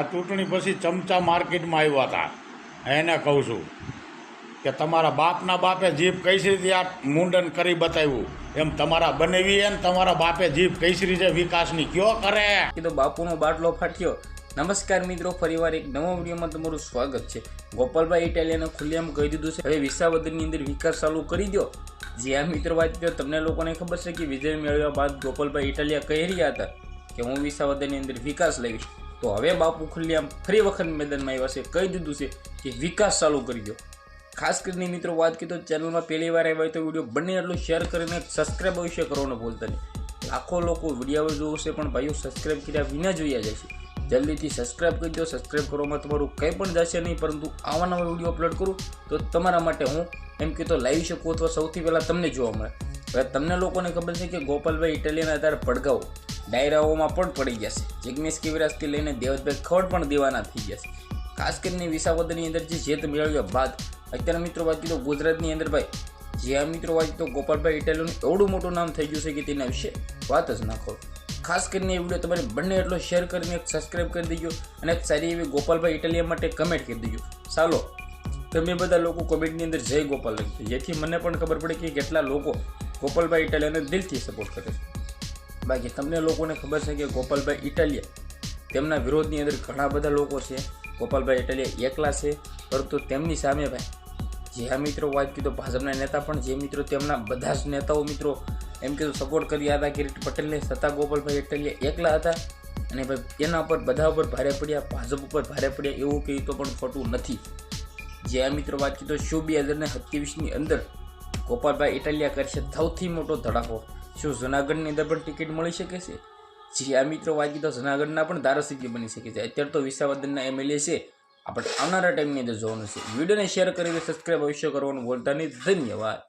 આ ચૂંટણી પછી ચમચા માર્કેટમાં આવ્યા હતા. એને કહું છું કે તમારા બાપના બાપે જીભ કઈ રીતે આ મુંડન કરી બતાવ્યું. એમ તમારા બનેવી એમ તમારા બાપે જીભ કઈ રીતે વિકાસની કયો કરે? કીધો, બાપુનો બાટલો ફાટ્યો. નમસ્કાર મિત્રો, ફરીવાર એક નવો વિડીયોમાં તમારું સ્વાગત છે. ગોપાલભાઈ ઇટાલિયાને ખુલ્લેઆમ કહી દીધું છે. હવે વિસાવદરની અંદર વિકાસ ચાલુ કરી દો જે આ મિત્રો, વાત કરો. તમને લોકોને ખબર છે કે વિજય મેળવ્યા બાદ ગોપાલભાઈ ઇટાલિયા કહી રહ્યા હતા કે હું વિસાવદરની અંદર વિકાસ લઈશ. તો હવે બાપુ ખુલ્લેઆમ ફરી વખત મેદાનમાં આવ્યા છે. કહી દીધું છે કે વિકાસ ચાલુ કરી દો. ખાસ કરીને મિત્રો વાત કીધું ચેનલમાં પહેલી વાર આવ્યા તો વીડિયો બંને એટલું શેર કરીને સબસ્ક્રાઈબ અવશ્ય કરવાનું ભૂલતા નહીં. લાખો લોકો વીડિયો છે પણ ભાઈઓ સબસ્ક્રાઈબ કર્યા વિના જોયા જશે. જલ્દીથી સબસ્ક્રાઈબ કરી દો. સબસ્ક્રાઈબ કરવામાં તમારું કંઈ પણ જશે નહીં, પરંતુ આવા નવા વીડિયો અપલોડ કરું તો તમારા માટે હું એમ કે તો લાવી શકું અથવા સૌથી પહેલાં તમને જોવા મળે. હવે તમને લોકોને ખબર છે કે ગોપાલભાઈ ઇટાલિયન આધાર પડગાઓ ડાયરાઓમાં પણ પડી છે જિગ્નેશ કેવરાજથી લઈને દેવતભાઈ ખવડ પણ દેવાના થઈ છે ખાસ કરીને વિસાવદરની અંદર જે જીત મેળવ્યા બાદ, અત્યારે મિત્રો વાત કીધું ગુજરાતની અંદર ભાઈ, જે આ મિત્રો વાત તો ગોપાલભાઈ ઇટાલિયનનું એવડું મોટું નામ થઈ ગયું છે કે તેના વિશે વાત જ ના કરો. ખાસ કરીને એ વીડિયો તમારે બંને એટલો શેર કરીને એક સબસ્ક્રાઈબ કરી દેજો અને એક સારી એવી ગોપાલભાઈ ઇટાલિયા માટે કમેન્ટ કરી દેજો. ચાલો, તમે બધા લોકો કોમેન્ટની અંદર જય ગોપાલ લખી જેથી મને પણ ખબર પડે કે કેટલા લોકો ગોપાલભાઈ ઇટાલિયાને દિલથી સપોર્ટ કરે છે. બાકી તમને લોકોને ખબર છે કે ગોપાલભાઈ ઇટાલિયા, તેમના વિરોધની અંદર ઘણા બધા લોકો છે. ગોપાલભાઈ ઇટાલિયા એકલા છે, પરંતુ તેમની સામે ભાઈ જે આ મિત્રો વાત કીધો ભાજપના નેતા પણ, જે મિત્રો તેમના બધા જ નેતાઓ મિત્રો, એમ કીધું સપોર્ટ કરી હતા કિરીટ પટેલને, છતાં ગોપાલભાઈ ઇટાલિયા એકલા હતા. અને ભાઈ તેના ઉપર, બધા ઉપર ભારે પડ્યા, ભાજપ ઉપર ભારે પડ્યા એવું કહ્યું તો પણ ખોટું નથી. જે આ મિત્રો વાત કીધો શું બે હજાર ને સત્યાવીસની અંદર ગોપાલભાઈ ઇટાલિયા કરશે? સૌથી મોટો ધડાકો. શું જુનાગઢની અંદર પણ ટિકિટ મળી શકે છે? જી આ મિત્રો વાત કીધો જુનાગઢના પણ ધારાસભ્ય બની શકે છે. અત્યારે તો વિસાવદનના એમએલએ છે. આપણે આવનારા ટાઈમની અંદર જોવાનું છે. વિડીયોને શેર કરીને સબસ્ક્રાઈબ અવશ્ય કરવાનું બોલતા નહીં. ધન્યવાદ.